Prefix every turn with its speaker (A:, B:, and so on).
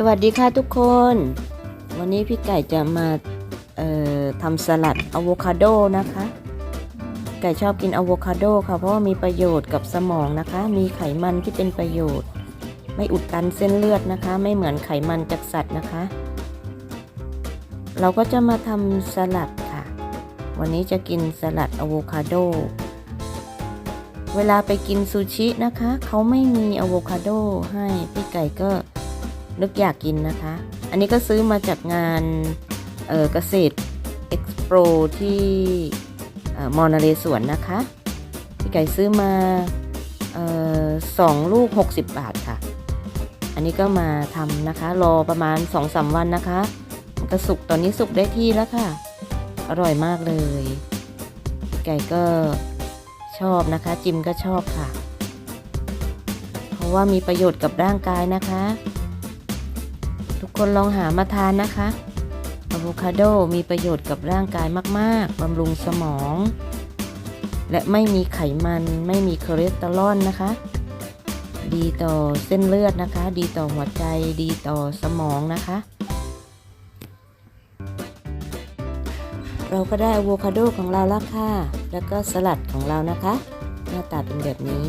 A: สวัสดีค่ะทุกคน วันนี้พี่ไก่จะมาทำสลัดอะโวคาโดนะคะ ไก่ชอบกินอะโวคาโดค่ะ เพราะว่ามีประโยชน์กับสมองนะคะ มีไขมันที่เป็นประโยชน์ ไม่อุดตันเส้นเลือดนะคะ ไม่เหมือนไขมันจากสัตว์นะคะ เราก็จะมาทำสลัดค่ะ วันนี้จะกินสลัดอะโวคาโด เวลาไปกินซูชินะคะ เขาไม่มีอะโวคาโดให้พี่ไก่ก็ นึกอยากกินนะคะ อันนี้ก็ซื้อมาจากงานเเกษตรเอ็กซ์โปที่มอนาเลสวนนะคะ พี่ไก่ซื้อมาออสองลูก 60 บาทค่ะ อันนี้ก็มาทำนะคะ รอประมาณ 2-3 วันนะคะมันก็สุกตอนนี้สุกได้ที่แล้วค่ะ อร่อยมากเลย พี่ไก่ก็ชอบนะคะ จิมก็ชอบค่ะ เพราะว่ามีประโยชน์กับร่างกายนะคะ คนลองหามาทานนะคะอะโวคาโดมีประโยชน์กับร่างกายมาก ๆ บำรุงสมอง และไม่มีไขมันไม่มีคอเลสเตอรอลนะคะ ดีต่อเส้นเลือดนะคะ ดีต่อหัวใจดีต่อสมองนะคะ เราก็ได้อะโวคาโดของเราแล้วค่ะ แล้วก็สลัดของเรานะคะ หน้าตาเป็นแบบนี้